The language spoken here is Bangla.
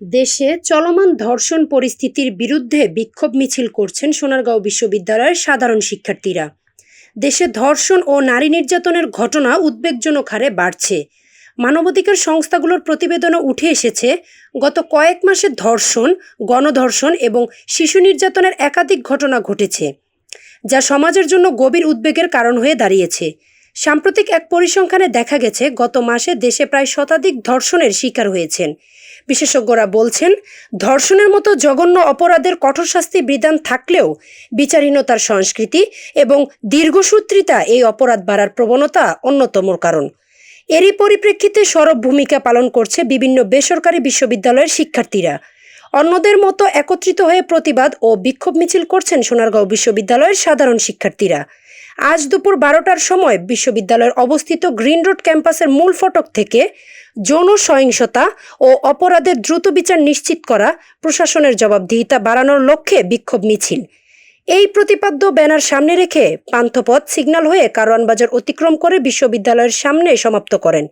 দেশে চলমান ধর্ষণ পরিস্থিতির বিরুদ্ধে বিক্ষোভ মিছিল করছেন সোনারগাঁও বিশ্ববিদ্যালয়ের সাধারণ শিক্ষার্থীরা। দেশে ধর্ষণ ও নারী নির্যাতনের ঘটনা উদ্বেগজনক হারে বাড়ছে। মানবাধিকার সংস্থাগুলোর প্রতিবেদনে উঠে এসেছে, গত কয়েক মাসে ধর্ষণ, গণধর্ষণ এবং শিশু নির্যাতনের একাধিক ঘটনা ঘটেছে, যা সমাজের জন্য গভীর উদ্বেগের কারণ হয়ে দাঁড়িয়েছে। সাম্প্রতিক এক পরিসংখ্যানে দেখা গেছে, গত মাসে দেশে প্রায় শতাধিক ধর্ষণের শিকার হয়েছেন। বিশেষজ্ঞরা বলছেন, ধর্ষণের মতো জঘন্য অপরাধের কঠোর শাস্তি বিধান থাকলেও বিচারহীনতার সংস্কৃতি এবং দীর্ঘসূত্রিতা এই অপরাধ বাড়ার প্রবণতা অন্যতম কারণ। এরই পরিপ্রেক্ষিতে সরব ভূমিকা পালন করছে বিভিন্ন বেসরকারি বিশ্ববিদ্যালয়ের শিক্ষার্থীরা। অন্যদের মতো একত্রিত হয়ে প্রতিবাদ ও বিক্ষোভ মিছিল করছেন সোনারগাঁও বিশ্ববিদ্যালয়ের সাধারণ শিক্ষার্থীরা। আজ দুপুর বারোটার সময় বিশ্ববিদ্যালয়ের অবস্থিত গ্রিন রোড ক্যাম্পাসের মূল ফটক থেকে যৌন সহিংসতা ও অপরাধের দ্রুত বিচার নিশ্চিত করা প্রশাসনের জবাবদিহিতা বাড়ানোর লক্ষ্যে বিক্ষোভ মিছিল। এই প্রতিপাদ্য ব্যানার সামনে রেখে পান্থপথ সিগন্যাল হয়ে কারওয়ান বাজার অতিক্রম করে বিশ্ববিদ্যালয়ের সামনে সমাপ্ত করেন।